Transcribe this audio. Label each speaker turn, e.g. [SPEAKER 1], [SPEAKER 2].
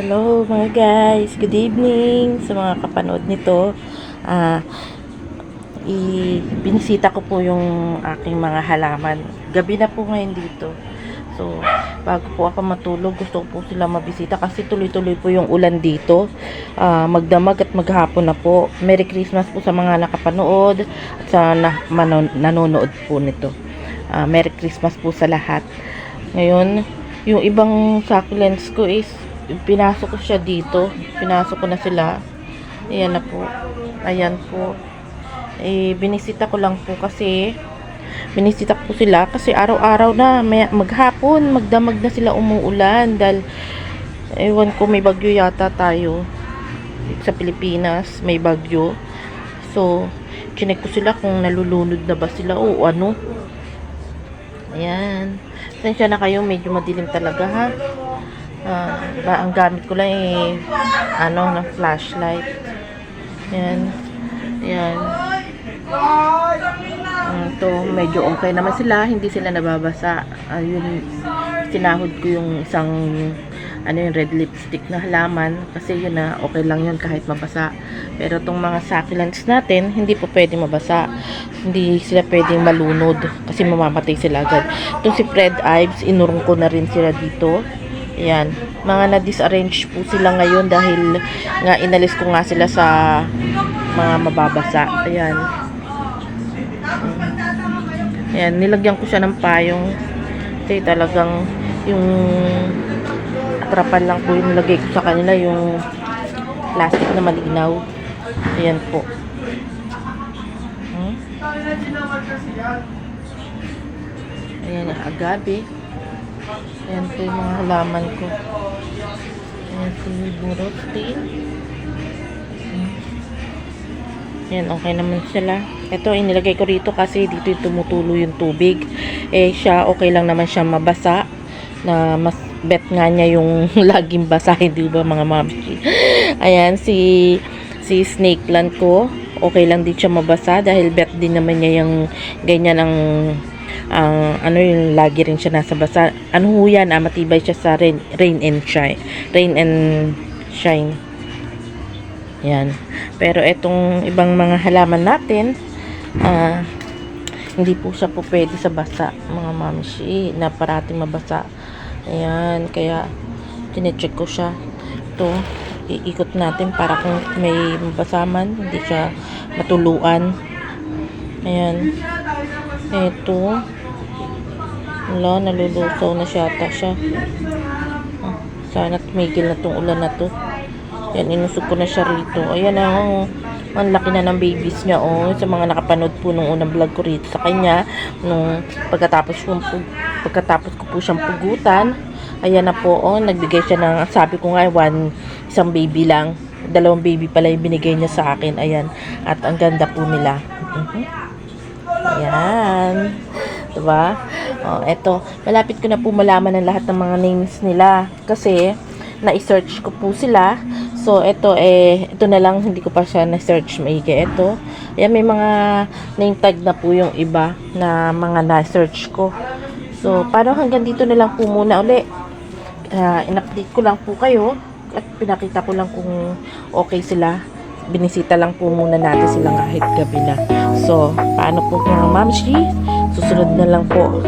[SPEAKER 1] Hello mga guys, good evening sa mga kapanood nito. Ah, i binisita ko po yung aking mga halaman. Gabi na po ngayon dito. So, bago po ako matulog, gusto ko po sila mabisita kasi tuloy-tuloy po yung ulan dito. Ah, magdamag at maghapon na po. Merry Christmas po sa mga nakapanood at sa na, nanonood po nito. Ah, Merry Christmas po sa lahat. Ngayon, yung ibang succulents ko is pinasok ko siya dito. Pinasok ko na sila. Ayan na po. Ayan po. Eh, binisita ko lang po kasi binisita ko sila kasi araw-araw na may, maghapon, magdamag na sila umuulan dahil ewan ko may bagyo yata tayo sa Pilipinas may bagyo so chinek ko sila kung nalulunod na ba sila o ano ayan Sensya na kayo, medyo madilim talaga ha. Ah, ba, ang gamit ko lang eh, ano, na flashlight. Yan. Yan. To medyo okay naman sila, hindi sila nababasa. Ayun, sinahod ko yung isang ano yung red lipstick na halaman kasi yun na okay lang yun kahit mabasa pero tong mga succulents natin hindi po pwede mabasa hindi sila pwedeng malunod kasi mamamatay sila agad itong si Fred Ives inurong ko na rin sila dito Ayan, mga na-disarrange po sila ngayon dahil nga inalis ko nga sila sa mga mababasa. Ayan. Ayan, nilagyan ko siya ng payong. Kasi talagang yung atrapan lang po yung nilagay ko sa kanila, yung plastic na malinaw. Ayan po. Hmm? Ayan, agabi. Ayan po yung mga halaman ko. Ayan po yung burotin. Yan, okay naman sila. Ito, inilagay ko rito kasi dito yung tumutulo yung tubig. Eh, siya, okay lang naman siya mabasa. Na mas bet nga niya yung laging basa, hindi ba mga mamsi? Ayan, si si snake plant ko, okay lang din siya mabasa dahil bet din naman niya yung ganyan ang ang ano yung lagi rin siya nasa basa. Ano ho yan, ah, matibay siya sa rain, rain and shine. Rain and shine. Yan. Pero itong ibang mga halaman natin, ah, hindi po siya po pwede sa basa, mga mamshi, na parating mabasa. Ayan, kaya tinecheck ko siya. Ito, iikot natin para kung may mabasaman, hindi siya matuluan. Ayan. Ito. Wala, nalulusaw na siya ata siya. Ah, Sana tumigil na tong ulan na to. Yan, inusog ko na siya rito. Ayan na, oh. Ang laki na ng babies niya, oh. Sa mga nakapanood po nung unang vlog ko rito sa kanya. Nung pagkatapos ko, pagkatapos ko po siyang pugutan. Ayan na po, oh. Nagbigay siya ng, sabi ko nga, one, isang baby lang. Dalawang baby pala yung binigay niya sa akin. Ayan. At ang ganda po nila. Mhm. Ayan. Diba? Oh, eto. Malapit ko na po malaman ang lahat ng mga names nila. Kasi, na-search ko po sila. So, ito eh, ito na lang, hindi ko pa siya na-search maigi. Ito, ayan, may mga name tag na po yung iba na mga na-search ko. So, parang hanggang dito na lang po muna uli. Ah, in-update ko lang po kayo at pinakita ko lang kung okay sila. Binisita lang po muna natin sila kahit gabi na. So, paano po mga mamshi? Susunod na lang po